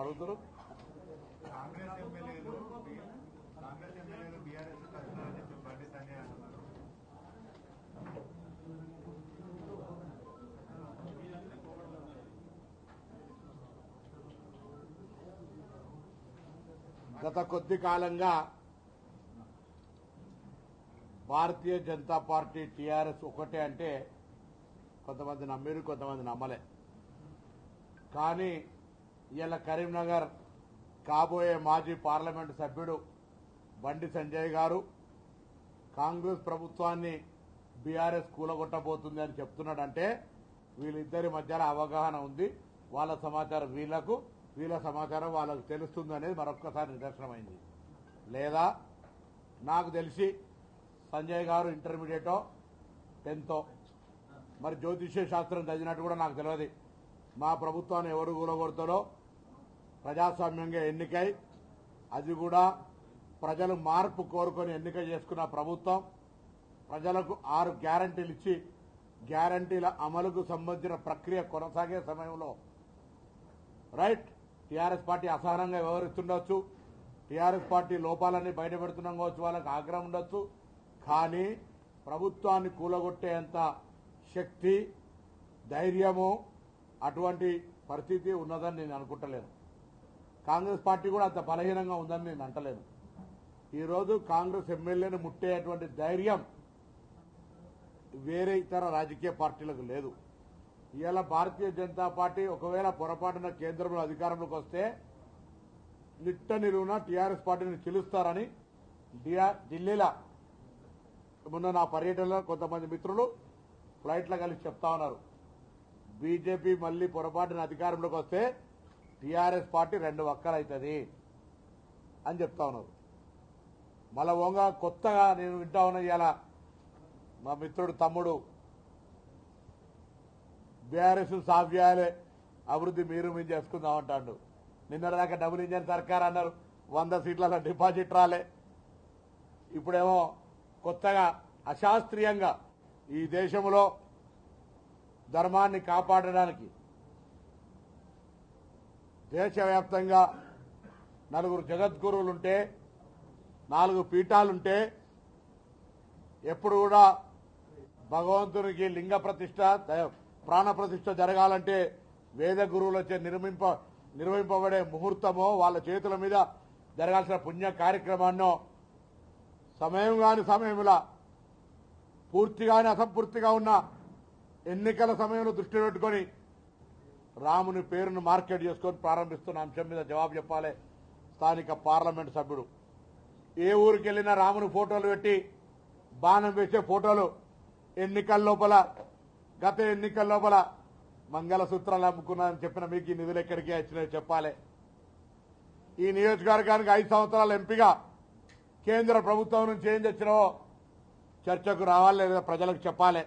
అడుగుతారు. కాంగ్రెస్ ఎమ్మెల్యేలు కాంగ్రెస్ ఎమ్మెల్యేలు బీఆర్ఎస్ కలుపుతారని చెప్పి బండి సంజయ్ అంటున్నారు. గత కొద్ది కాలంగా భారతీయ జనతా పార్టీ టీఆర్ఎస్ ఒకటే అంటే కొంతమంది నమ్మిరు కొంతమంది నమ్మలే. కానీ ఇవాళ కరీంనగర్ కాబోయే మాజీ పార్లమెంటు సభ్యుడు బండి సంజయ్ గారు కాంగ్రెస్ ప్రభుత్వాన్ని బీఆర్ఎస్ కూలగొట్టబోతుంది అని చెప్తున్నాడంటే వీళ్ళిద్దరి మధ్యలో అవగాహన ఉంది. వాళ్ళ సమాచారం వీళ్ళకు వీళ్ళ సమాచారం వాళ్ళకు తెలుస్తుంది అనేది మరొక్కసారి నిదర్శనమైంది. లేదా నాకు తెలిసి సంజయ్ గారు ఇంటర్మీడియటో టెన్తో మరి జ్యోతిష్య శాస్త్రం చదివినట్టు కూడా నాకు తెలియదు. మా ప్రభుత్వాన్ని ఎవరు కూలగొడతారో ప్రజాస్వామ్యంగా ఎన్నికై అది కూడా ప్రజలు మార్పు కోరుకొని ఎన్నిక చేసుకున్న ప్రభుత్వం ప్రజలకు ఆరు గ్యారంటీలు ఇచ్చి గ్యారంటీల అమలుకు సంబంధించిన ప్రక్రియ కొనసాగే సమయంలో రైట్ టీఆర్ఎస్ పార్టీ అసహనంగా వ్యవహరిస్తుండొచ్చు టీఆర్ఎస్ పార్టీ లోపాలన్నీ బయటపెడుతున్నాం కావచ్చు వాళ్ళకి ఆగ్రహం ఉండొచ్చు కానీ ప్రభుత్వాన్ని కూలగొట్టేంత శక్తి ధైర్యము అటువంటి పరిస్థితి ఉన్నదని నేను అనుకుంటలేను. కాంగ్రెస్ పార్టీ కూడా అంత బలహీనంగా ఉందని నేను అంటలేను. ఈరోజు కాంగ్రెస్ ఎమ్మెల్యేను ముట్టేటువంటి ధైర్యం వేరే ఇతర రాజకీయ పార్టీలకు లేదు. ఇవాళ భారతీయ జనతా పార్టీ ఒకవేళ పొరపాటున కేంద్రంలో అధికారంలోకి వస్తే నిట్ట నిలువున టీఆర్ఎస్ పార్టీని చిలుస్తారని డిఆర్ ఢిల్లీలో మొన్న నా పర్యటనలో కొంతమంది మిత్రులు ఫ్లైట్లో కలిసి చెప్తా ఉన్నారు. బీజేపీ మళ్ళీ పొరపాటున అధికారంలోకి వస్తే టీఆర్ఎస్ పార్టీ రెండు వక్కలవుతుంది అని చెప్తా ఉన్నారు. మళ్ళా ఓంగా కొత్తగా నేను వింటా ఉన్నా ఇలా మా మిత్రుడు తమ్ముడు బీఆర్ఎస్ సాఫ్ చేయాలి అభివృద్ధి మీరు మేము చేసుకుందాం అంటాడు. దాకా డబుల్ ఇంజన్ సర్కార్ అన్నారు వంద సీట్ల డిపాజిట్ రాలే. ఇప్పుడేమో కొత్తగా అశాస్త్రీయంగా ఈ దేశంలో ధర్మాన్ని కాపాడడానికి దేశవ్యాప్తంగా నలుగురు జగద్గురువులుంటే నాలుగు పీఠాలుంటే ఎప్పుడు కూడా భగవంతునికి లింగ ప్రతిష్ట ప్రాణప్రతిష్ట ప్రాణ ప్రతిష్ట జరగాలంటే వేద గురువులచే నిర్మింప నిర్వహింపబడే ముహూర్తమో వాళ్ళ చేతుల మీద జరగాల్సిన పుణ్య కార్యక్రమాన్నో సమయం కాని సమయంలో పూర్తిగాని అసంపూర్తిగా ఉన్న ఎన్నికల సమయంలో దృష్టి పెట్టుకొని రాముని పేరును మార్కెట్ చేసుకొని ప్రారంభిస్తున్న. అంశం మీద జవాబు చెప్పాలి. స్థానిక పార్లమెంట్ సభ్యుడు. ఏ ఊరికి వెళ్ళినా రాముని ఫోటోలు పెట్టి బాణం వేసే ఫోటోలు ఎన్నికల లోపల గత ఎన్నికల లోపల మంగళసూత్రాలు అమ్ముకున్నానని చెప్పిన మీకు ఈ నిధులు ఎక్కడికి వచ్చినాయో చెప్పాలి. ఈ నియోజకవర్గానికి ఐదు సంవత్సరాల ఎంపీగా కేంద్ర ప్రభుత్వం నుంచి ఏం తెచ్చినావో చర్చకు రావాలి లేదా ప్రజలకు చెప్పాలి.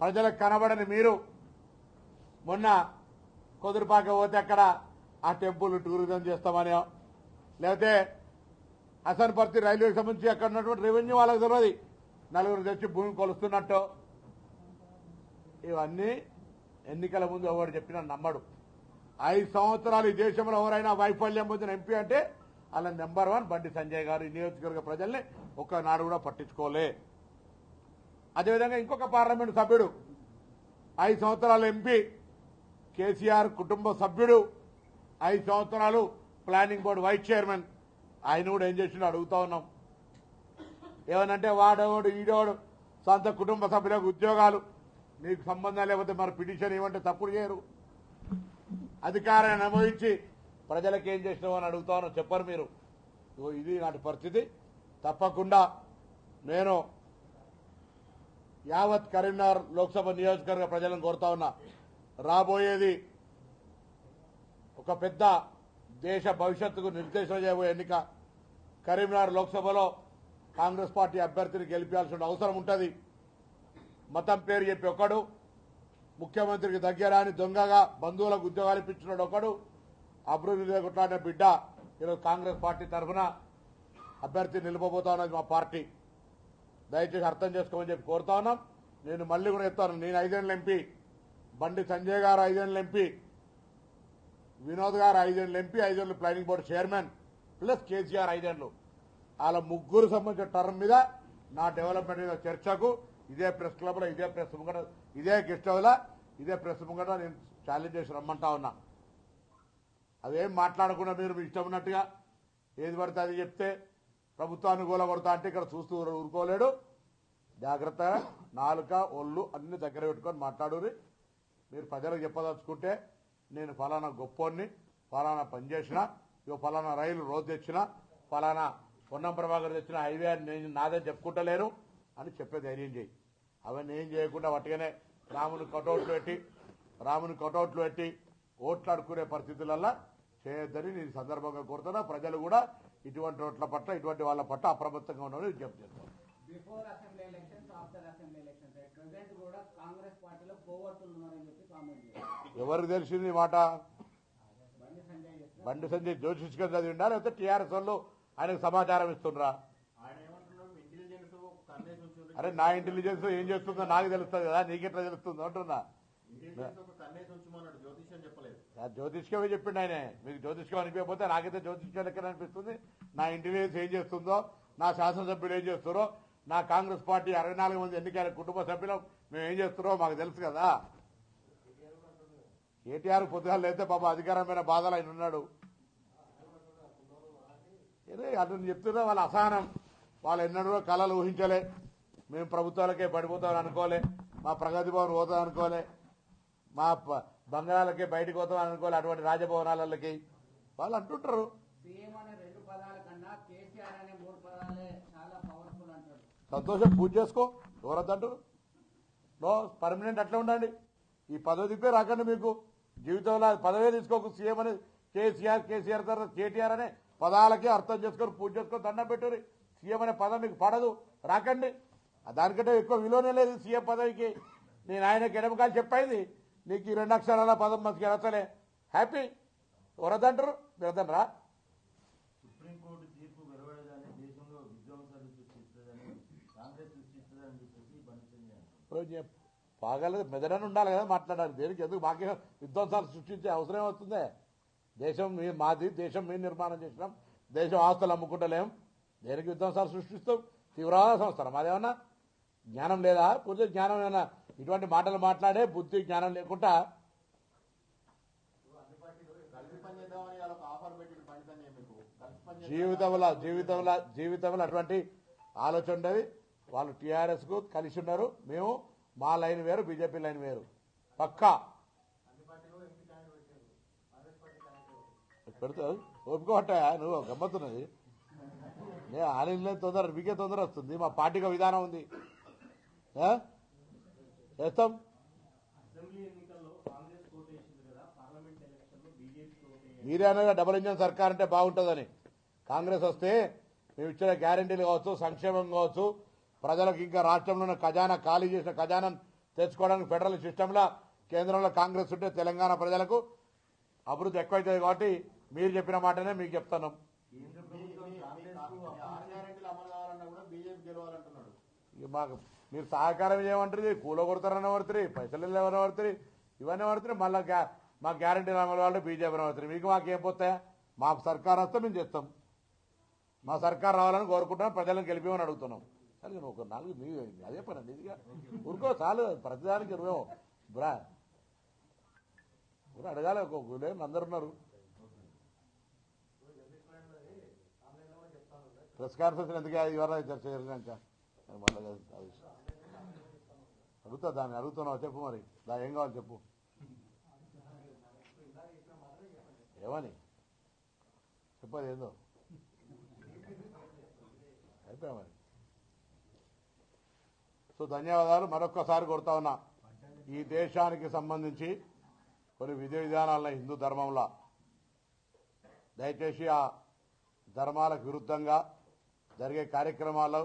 ప్రజలకు కనబడని మీరు మొన్న కుదురుపాక పోతే అక్కడ ఆ టెంపుల్ టూరిజం చేస్తామని. లేకపోతే హసన్పర్తి రైల్వేకి సంబంధించి అక్కడ ఉన్నటువంటి రెవెన్యూ వాళ్ళకి తెలియదు నలుగురు తెచ్చి భూమి కొలుస్తున్నట్టు. ఇవన్నీ ఎన్నికల ముందు ఎవరు చెప్పినా నమ్మడు. ఐదు సంవత్సరాలు ఈ దేశంలో ఎవరైనా వైఫల్యం పొందిన ఎంపీ అంటే అలా నెంబర్ వన్ బండి సంజయ్ గారు. ఈ నియోజకవర్గ ప్రజల్ని ఒక్కనాడు కూడా పట్టించుకోలే. అదేవిధంగా ఇంకొక పార్లమెంట్ సభ్యుడు ఐదు సంవత్సరాల ఎంపీ కేసీఆర్ కుటుంబ సభ్యుడు ఐదు సంవత్సరాలు ప్లానింగ్ బోర్డు వైస్ చైర్మన్. ఆయన కూడా ఏం చేసిండో అడుగుతా ఉన్నాం. ఏమనంటే వాడేవాడు ఈడేవాడు? సొంత కుటుంబ సభ్యులకు ఉద్యోగాలు. నీకు సంబంధం లేకపోతే మరి పిటిషన్ ఏమంటే తప్పుడు చేయరు. అధికారాన్ని అనుభవించి ప్రజలకు ఏం చేసినావు అని అడుగుతా ఉన్నా. చెప్పరు మీరు. ఇది నాటి పరిస్థితి. తప్పకుండా నేను యావత్ కరీంనగర్ లోక్సభ నియోజకవర్గ ప్రజలను కోరుతా ఉన్నా. రాబోయేది ఒక పెద్ద దేశ భవిష్యత్తుకు నిర్దేశం చేయబోయే ఎన్నిక కరీంనగర్ లోక్సభలో కాంగ్రెస్ పార్టీ అభ్యర్థిని గెలిపించాల్సిన అవసరం ఉంటుంది. మతం పేరు చెప్పి ఒకడు ముఖ్యమంత్రికి దగ్గర అని దొంగగా బంధువులకు ఉద్యోగాలు ఇప్పించినాడు ఒకడు అభివృద్ధి లేకుండానే బిడ్డ ఈరోజు కాంగ్రెస్ పార్టీ తరఫున అభ్యర్థి నిలబోతా ఉన్నది మా పార్టీ. దయచేసి అర్థం చేసుకోమని చెప్పి కోరుతా ఉన్నాం. నేను మళ్ళీ కూడా చెప్తాను నేను ఐదేళ్ళ ఎంపీ బండి సంజయ్ గారు ఐదేళ్ళు ఎంపీ వినోద్ గారు ఐదేళ్ళు ఎంపీ ఐదేళ్ళు planning board chairman plus KCR ఐదేళ్ళు. వాళ్ళ ముగ్గురు సంబంధించిన టర్మ్ మీద నా డెవలప్మెంట్ మీద చర్చకు ఇదే ప్రెస్ క్లబ్లో ఇదే ప్రెస్ ముంగట ఇదే గెస్ట్ ఇదే ప్రెస్ ముంగట నేను ఛాలెంజ్ చేసి రమ్మంటా ఉన్నా. అదేం మాట్లాడకుండా మీరు ఇష్టం ఉన్నట్టుగా ఏది పడితే అది చెప్తే ప్రభుత్వాన్ని కూలగొడతా అంటే ఇక్కడ చూస్తూ ఊరుకోలేడు. జాగ్రత్తగా నాలుక ఒళ్ళు అన్ని దగ్గర పెట్టుకొని మాట్లాడు మీరు ప్రజలకు చెప్పదలుచుకుంటే నేను ఫలానా గొప్పోడిని ఫలానా పని చేసిన ఇగో ఫలానా రైలు రోజు తెచ్చిన ఫలానా పొన్నం ప్రభాకర్ తెచ్చిన హైవే అని నేను నాదని చెప్పుకుంటలేను అని చెప్పే ధైర్యం చేయి. అవన్నీ ఏం చేయకుండా వట్టిగానే రాముని కటౌట్లు పెట్టి రాముని కటౌట్లు పెట్టి ఓట్లాడుకునే పరిస్థితులల్లా చేయొద్దని నేను సందర్భంగా కోరుతున్నా. ప్రజలు కూడా ఇటువంటి ఓట్ల పట్ల ఇటువంటి వాళ్ళ పట్ల అప్రమత్తంగా ఉండాలని విజ్ఞప్తి చేస్తాను ఎవరికి తెలిసింది మాట? బండి సంజయ్ జ్యోతిష్కర్ చదివిండా? లేకపోతే టీఆర్ఎస్ వాళ్ళు ఆయనకు సమాచారం ఇస్తుండ్రా అరే నా ఇంటెలిజెన్స్ ఏం చేస్తుందో నాకు తెలుస్తుంది కదా నీకెట్లా తెలుస్తుందో అంటున్నా. జ్యోతిష్కమే చెప్పిండు ఆయన. మీకు జ్యోతిష్కం అనిపించకపోతే నాకైతే జ్యోతిష్కం లెక్కన అనిపిస్తుంది. నా ఇంటెలిజెన్స్ ఏం చేస్తుందో నా శాసనసభ్యులు ఏం చేస్తారో నా కాంగ్రెస్ పార్టీ అరవై నాలుగు మంది ఎన్నికల కుటుంబ సభ్యులు మేము ఏం చేస్తున్నారో మాకు తెలుసు కదా. కేటీఆర్ పొద్దుగా అయితే పాప అధికారమైన బాధలు ఆయన ఉన్నాడు. ఏదో అతను చెప్తున్నా వాళ్ళ అసహనం. వాళ్ళు ఎన్నడో కళలు ఊహించలే. మేము ప్రభుత్వాలకే పడిపోతామని అనుకోలే. మా ప్రగతి భవన్ పోతాం అనుకోలే. మా ప- బంగాళాలకే బయటకు పోతాం అనుకోలే అటువంటి రాజభవనాలకి. వాళ్ళు అంటుంటారు సీఎం అనే రెండు పదాల కన్నా కేసీఆర్ అనే మూడు పదాలే చాలా పవర్ఫుల్ అంటాడు సంతోషం పూజ చేసుకో. ఎవరద్దంటారు? నో పర్మనెంట్ అట్లా ఉండండి. ఈ పదవి తిప్పే రాకండి మీకు. జీవితంలో పదవే తీసుకోకు. సీఎం అని కేసీఆర్ కేసీఆర్ తర్వాత కేటీఆర్ అనే పదాలకే అర్థం చేసుకొని పూజ చేసుకొని దండం పెట్టుర్రి. సీఎం అనే పదం మీకు పడదు. రాకండి. దానికంటే ఎక్కువ విలువనే లేదు సీఎం పదవికి. నేను ఆయనకి ఎడమకాలు చెప్పింది నీకు ఈ రెండు అక్షరాల పదం మనకి ఎడతలే. హ్యాపీ ఎవరొద్దంటారు? మీరు వద్దనరా సుప్రీంకోర్టు తీర్పు వెలువడగానే దేశంలో విధ్వంసాలు సృష్టిస్తుందని కాంగ్రెస్ సృష్టిస్తుందని చెప్పేసి బండి సంజయ్ మెదడని ఉండాలి కదా మాట్లాడాలి. దేనికి? ఎందుకు? మాకే విధ్వంసాలు సృష్టించే అవసరం ఏమవుతుందే? దేశం మీ మాది దేశం మేము నిర్మాణం చేసినాం. దేశం ఆస్తులు అమ్ముకుంటలేం. దేనికి విధ్వంసాలు సృష్టిస్తాం? తీవ్రవాద సంస్థ మాదేమన్నా? జ్ఞానం లేదా? పూర్తి జ్ఞానం ఏమన్నా? ఇటువంటి మాటలు మాట్లాడే బుద్ధి జ్ఞానం లేకుండా జీవితంలో జీవితంలో జీవితంలో అటువంటి ఆలోచన ఉండేది. వాళ్ళు టీఆర్ఎస్కు కలిసి ఉన్నారు. మేము మా లైన్ వేరు బీజేపీ లైన్ వేరు. పక్కా. పెడతా? ఒప్పుకోవట్టా నువ్వు గమ్మత్తున్నది. నేను ఆన్లైన్లో తొందర మీకే తొందర వస్తుంది. మా పార్టీకి విధానం ఉంది? చేస్తాం. మీరే అన్నగా డబుల్ ఇంజన్ సర్కార్ అంటే బాగుంటుందని. కాంగ్రెస్ వస్తే మేము ఇచ్చిన గ్యారంటీలు కావచ్చు సంక్షేమం కావచ్చు ప్రజలకు ఇంకా రాష్ట్రంలో ఉన్న ఖజానా ఖాళీ చేసిన ఖజానాను తెచ్చుకోవడానికి ఫెడరల్ సిస్టంలో కేంద్రంలో కాంగ్రెస్ ఉంటే తెలంగాణ ప్రజలకు అభివృద్ధి ఎక్కువైతుంది కాబట్టి మీరు చెప్పిన మాటనే మీకు చెప్తాను మాకు మీరు సహకారం చేయమంటారు కూల కొడతారని పడుతుంది పైసలు ఎవరైనా పడుతుంది ఇవన్నీ పడుతున్నాయి మళ్ళీ గ్యా మా గ్యారంటీ అమలు వాళ్ళు బీజేపీ పడుతుంది మీకు మాకేం పోతాయా? మాకు సర్కార్ వస్తే మేము చేస్తాం. మా సర్కార్ రావాలని కోరుకుంటున్నాం ప్రజలను గెలిపేమని అడుగుతున్నాం. సరే నువ్వు ఒక నాలుగు మీ అదే పని ఇదిగా ఊరుకో చాలు ప్రతిదానికి ఇరవై బ్రా. ఊరు అడగాలి ఒక గులేం అందరు ఉన్నారు. ప్రెస్ కాన్ఫరెన్స్ ఎందుకు ఇవాళ చర్చ జరిగినాక మళ్ళీ అడుగుతా దాన్ని అడుగుతున్నావు చెప్పు మరి. దా ఏం కావాలి చెప్పు. ఏమని? చెప్పదు ఏందో. అయిపోయా మరి? సో ధన్యవాదాలు. మరొక్కసారి కొడతా ఉన్నా ఈ దేశానికి సంబంధించి కొన్ని విధి విధానాల హిందూ ధర్మంలో దయచేసి ఆ ధర్మాలకు విరుద్ధంగా జరిగే కార్యక్రమాలు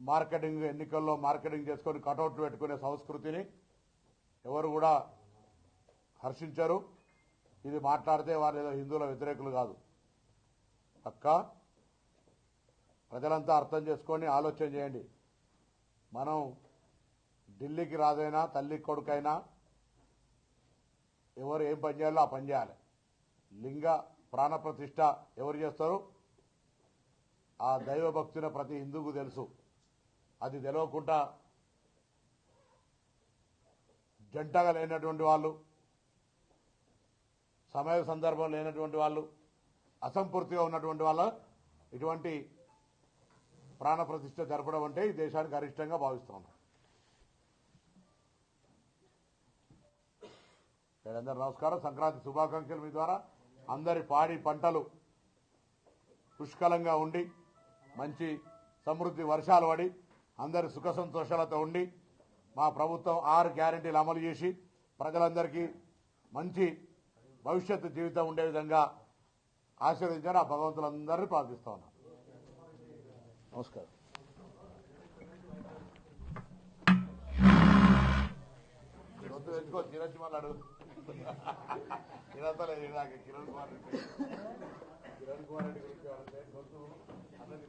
మార్కెటింగ్ ఎన్నికల్లో మార్కెటింగ్ చేసుకొని కటౌట్లు పెట్టుకునే సంస్కృతిని ఎవరు కూడా హర్షించరు. ఇది మాట్లాడితే వారు ఏదో హిందువుల వ్యతిరేకులు కాదు. పక్కా ప్రజలంతా అర్థం చేసుకొని ఆలోచన చేయండి. మనం ఢిల్లీకి రాదైనా తల్లి కొడుకైనా ఎవరు ఏం పని చేయాలో ఆ పని చేయాలి. లింగ ప్రాణప్రతిష్ఠ ఎవరు చేస్తారు? ఆ దైవభక్తున ప్రతి హిందువుకు తెలుసు. అది తెలవకుండా జంటగా లేనటువంటి వాళ్ళు సమయ సందర్భం లేనటువంటి వాళ్ళు అసంపూర్తిగా ఉన్నటువంటి వాళ్ళ ఇటువంటి ప్రాణప్రతిష్ఠ జరపడం అంటే ఈ దేశానికి అరిష్టంగా భావిస్తున్నాను అందరూ నమస్కారం. సంక్రాంతి శుభాకాంక్షలు మీ ద్వారా. అందరి పాడి పంటలు పుష్కలంగా ఉండి మంచి సమృద్ధి వర్షాలు పడి అందరి సుఖ సంతోషాలతో ఉండి మా ప్రభుత్వం ఆరు గ్యారంటీలు అమలు చేసి ప్రజలందరికీ మంచి భవిష్యత్తు జీవితం ఉండే విధంగా ఆశీర్వదించారు ఆ భగవంతులందరినీ ప్రార్థిస్తా ఉన్నాను నమస్కారం రొద్దు తెచ్చుకో చిరంజీవి వాళ్ళు అడుగు తినతలేదు నాకు కిరణ్ కుమార్ రెడ్డి కిరణ్ కుమార్ రెడ్డి గురించి అడిగితే గొంతు అందరికీ.